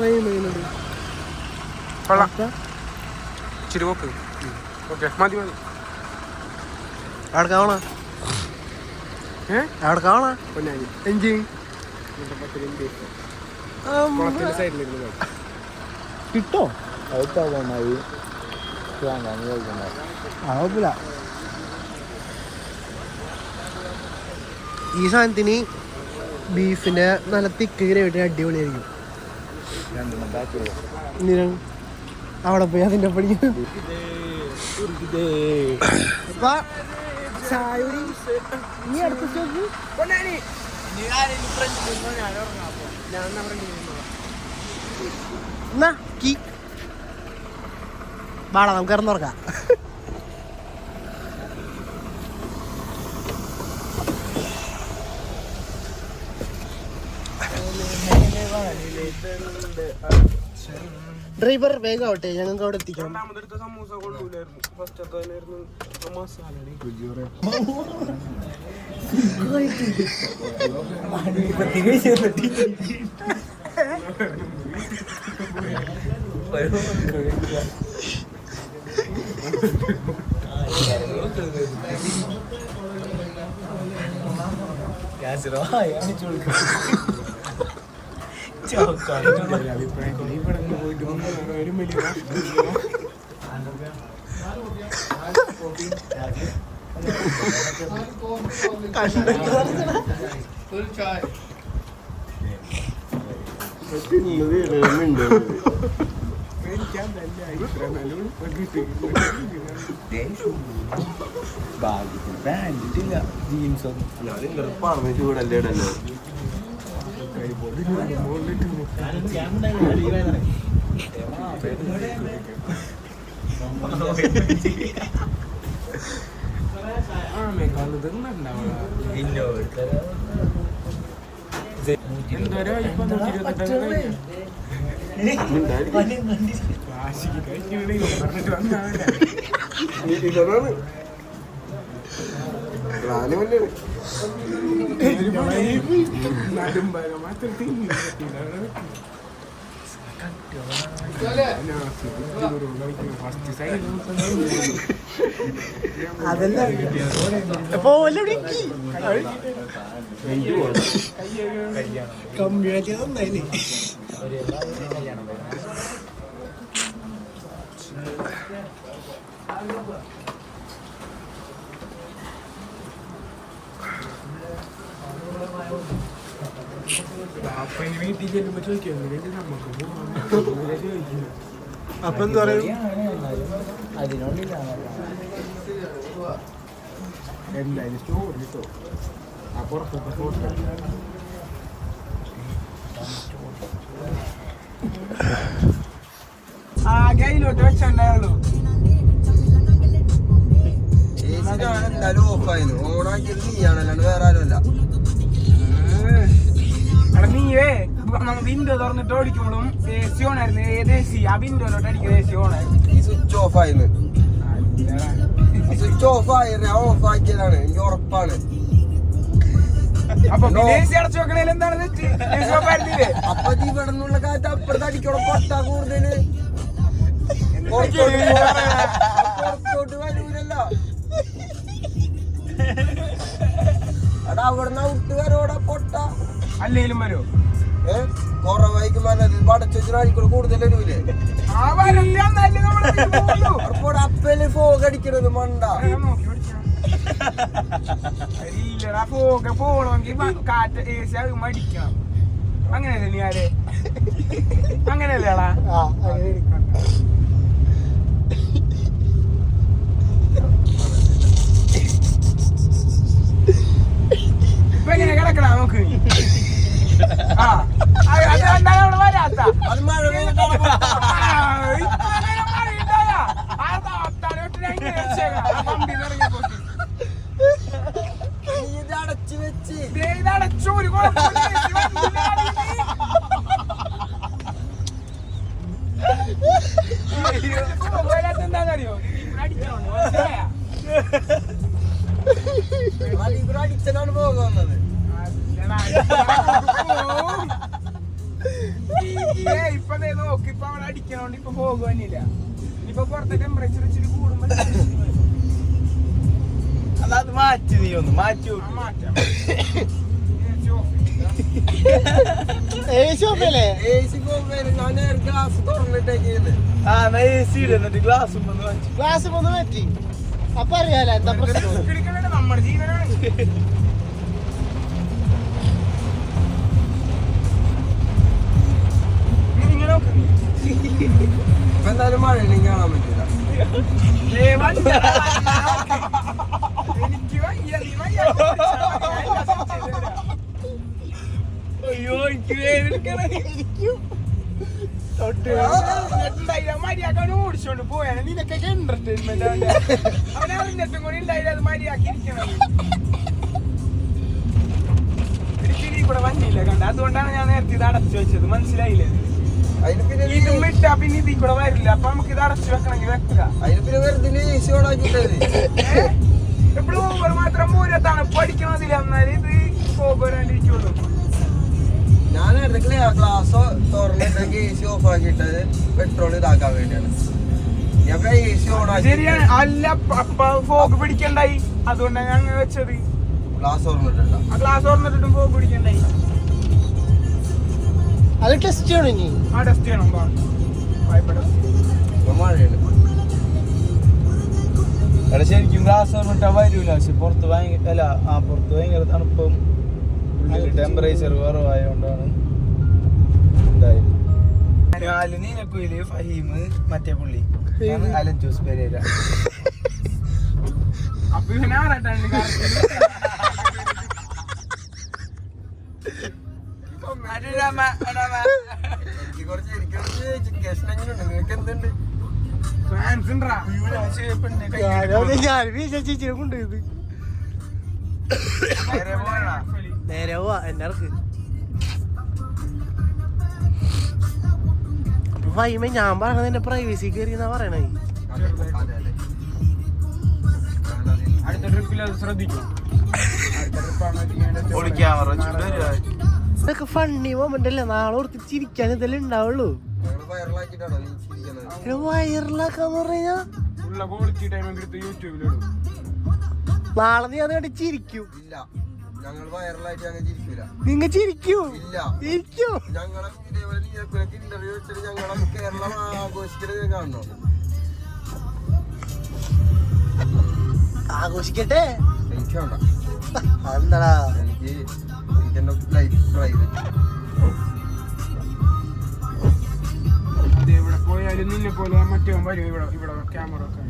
Frame ചെയ്യുന്നത് കൊള്ളാം. ഇച്ചിരി പോക്ക് ഓക്കെ മതി മതി. അവിടെ കാണാ അവിടെ കാണാ പൊന്നാനി. എഞ്ചി കിട്ടോ? കുഴപ്പമില്ല ഈ സാധനത്തിന് ബീഫിന്റെ നല്ല തിക്ക് ഗ്രേവിട്ട് അടിപൊളിയായിരിക്കും. എന്തിനാണ്? അവിടെ പോയി അതിന്റെ പഠിക്കും എന്നാ കീ. വാടാ നമുക്ക് ഇറന്നുറക്കാം ഡ്രൈവർ വേഗം ആവട്ടെ ഞങ്ങൾക്ക് അവിടെ എത്തിക്കണം. ഗ്യാസ് സമൂസ കൊള്ളൂലായിരുന്നു. ഫസ്റ്റ് അതായിരുന്നു മസാല ഭാഗ്യത്തിന് പാന്റില്ല ജീൻസൊന്നും ചൂടല്ലേ ഇടല്ലേ എന്തോരോ ഇപ്പൊ നൂറ്റി ഇരുപത്തെട്ട് വാശിക്ക് കഴിഞ്ഞു അതല്ല. കമ്മ്യൂണിറ്റി നന്നായില്ലേ അപ്പൊ ഇനി വീട്ടിൽ ചെല്ലുമ്പോ ചോദിക്കുന്നത് നമുക്ക് ചോദിക്കുന്നു അപ്പൊ എന്താ പറയും? അതിനോണ്ടില്ല എന്തായാലും സ്റ്റോറി കിട്ടോ ആ പുറത്തത്തെ ഫോട്ടോ ആകെ അതിലോട്ട് വെച്ചിട്ടുണ്ടായുള്ളൂ എന്തായാലും ഓഫായിരുന്നു ഓണാക്കിയത് നീയാണല്ലാണ്ട് വേറെ ആരുമല്ല എടാ നീയേ നമ്മൾ വിൻഡോ തുറന്നിട്ട് ഓടിക്കുമ്പോഴും എ സി ഓണായിരുന്നു ഏത് സി? ആ വിൻഡോയിലോട്ട് അടിക്കുന്ന എ സി ഓണായിരുന്നു ഈ സ്വിച്ച് ഓഫ് ആയിരുന്നു സ്വിച്ച് ഓഫ് ആയിരുന്നു ഓഫ് ആക്കിയതാണ്. എനിക്ക് ഉറപ്പാണ്. അപ്പൊ ഇവിടെ നിന്നുള്ള കാറ്റ് അപ്പുറത്ത് അടിക്കണം? പൊട്ടാ കൂടുതൽ. പുറത്തോട്ട് വരൂലല്ലോ. എടാ അവിടുന്ന് ഔട്ട് വരോടാ പൊട്ട. അല്ലെങ്കിലും വരോ. ഏ? കുറവായിക്ക് പടച്ചൊരാഴ്ച കൂടുതൽ വരൂലേ? അപ്പൽ ഫോഗ് അടിക്കണത് മണ്ട. ഇല്ലടാ ഫോഗ് പോണമെങ്കിൽ കാറ്റ് അങ്ങനെ അങ്ങനെയല്ലേടാ ആ അങ്ങനെ ഇപ്പൊ എങ്ങനെ കിടക്കണ നമുക്ക് ആ അത് അത് കണ്ടാ അവിടെ വരാത്ത അത് മഴ പെയ്തിട്ടാണ് പൊട്ടാ. ആ, ഇപ്പൊ അങ്ങനെ മഴയുണ്ടായ. ആ താത്താനോട്ട് ഞാൻ ഇങ്ങനെ വെച്ചേക്കാം. ആ പമ്പിന്ന് ഇറങ്ങിയപ്പോ. നീ ഇത് അടച്ചു വെച്ച് ദേ ഇത് അടച്ചു ഒരു കുഴപ്പമില്ല. ഇത് വന്നില്ല, വന്നില്ല. മൊബൈലകത്ത് എന്താണെന്നറിയോ? അടിച്ചനാണ്. ഏ ഇപ്പൊ നോക്ക് ഇപ്പൊ അവിടെ അടിക്കണോണ്ട് ഇപ്പൊ ഫോഗ് ഇപ്പൊ പുറത്തെ ടെമ്പറേച്ചർ ഇച്ചിരി കൂടുമ്പോ അത് മാറ്റി നീ ഒന്ന് മാറ്റി. മാറ്റാം ഏശോപ്പല്ലേ AC പോകുമ്പോ ഞാൻ ഗ്ലാസ് തുറന്നിട്ടേക്കുന്നത് ഗ്ലാസ് ഒന്ന് പറ്റി അപ്പൊ അറിയാലോ എന്താ പ്രശ്നം? നമ്മുടെ ജീവനാണ്. എന്തായാലും മഴ ഉണ്ടെങ്കിൽ കാണാൻ പറ്റില്ല. അയ്യോ എനിക്ക്. മര്യാദയ്ക്ക് ഓടിച്ചോണ്ട് പോയാണ് നിനക്കൊക്കെ എന്റർടൈൻമെന്റ് അവൻ അറിഞ്ഞിട്ടും കൂടി ഉണ്ടായില്ല അത് മര്യാദയ്ക്ക് ഇരിക്കണം കൂടെ വന്നില്ല കണ്ട? അതുകൊണ്ടാണ് ഞാൻ നേരത്തെ ഇത് അടച്ചു വെച്ചത്. മനസ്സിലായില്ലേ? ഇത് വിട്ടാ പിന്നെ ഇതിൽ കൂടെ വരില്ല. അപ്പൊ നമുക്ക് ഇത് അടച്ചു വെക്കണമെങ്കിൽ ഓണാക്കിട്ടത് എപ്പോഴും മാത്രം മൂലത്താണ് പഠിക്കണതില്ല എന്നാൽ ഇത് പോകാണ്ടിരിക്കുള്ളൂ ഞാൻ എടുത്തിട്ട് ഗ്ലാസ് തുറന്നിട്ടേക്ക് എ സി ഓഫ് ആക്കിയിട്ടത് പെട്രോൾ ഇതാക്കാൻ വേണ്ടിയാണ്. ഞാൻ എ സി ഓണാക്കി ശരിയാണ്. അല്ല ഫോഗ് പിടിക്കണ്ടായി. അതുകൊണ്ടാണ് വെച്ചത്. ഗ്ലാസ് തുറന്നിട്ടില്ല. ആ ഗ്ലാസ് തുറന്നിട്ടും ഫോഗ് പിടിക്കണ്ടായി. അത് ടെസ്റ്റ് ചെയ്യണം ഇനി? ആ ടെസ്റ്റ് ചെയ്യണം. വാ. വായ്പ test ചെയ്യണം. ഇപ്പൊ മഴയാണ്. എടാ ശരിക്കും ഗ്ലാസ് പറഞ്ഞിട്ടാ വരൂല. പക്ഷെ പുറത്ത് ഭയങ്കര അല്ല ആ പുറത്ത് ഭയങ്കര തണുപ്പും ടെമ്പറേച്ചർ കുറവായതുകൊണ്ടാണ് ഇതായത്. നാല് നീനക്കുയിൽ ഫഹീം മറ്റേ പുള്ളി. അലൻ ജോസ് പെരേര അപ്പൊ ഇവനെ ഞാൻ വിശ്വസിച്ചു കൊണ്ടുപോയത് നേരെ പോവാ എന്നെ ഇറക്ക്. അപ്പൊ ഫൈമ ഞാൻ പറയണത് എന്റെ പ്രൈവസി കയറി എന്നാ പറയണേ. അടുത്ത ട്രിപ്പിൽ അത് ശ്രദ്ധിക്കും. ഇതൊക്കെ ഫണ്ണി മൊമെന്റ് അല്ലേ? നാളെ ഓർത്ത് ചിരിക്കാൻ ഇതെല്ലാം ഉണ്ടാവുള്ളൂ. വയറിലാക്കാന്ന് പറഞ്ഞാ? നാളെ നീ അത് ഇല്ല. ഞങ്ങൾ വൈറലായിട്ട് ഞങ്ങൾ ചിരിക്കൂല. നിങ്ങ ചിരിക്കൂ. ഇല്ല. ഇരിക്കൂ ഞങ്ങളെ ഇതേപോലെ നീയൊക്കെ ഇന്റർവ്യൂ വെച്ചിട്ട് ഞങ്ങളെ കേരളം കാണണോ ആഘോഷിക്കട്ടെ. എനിക്ക് വേണ്ട. അതെന്താടാ? എനിക്ക് എനിക്കെന്റെ ലൈഫ് പ്രൈവറ്റ് ഇത് പോയാലും നിന്നെ പോലെ മറ്റേ വരും ഇവിടെ ഇവിടെ ക്യാമറ ഒക്കെ.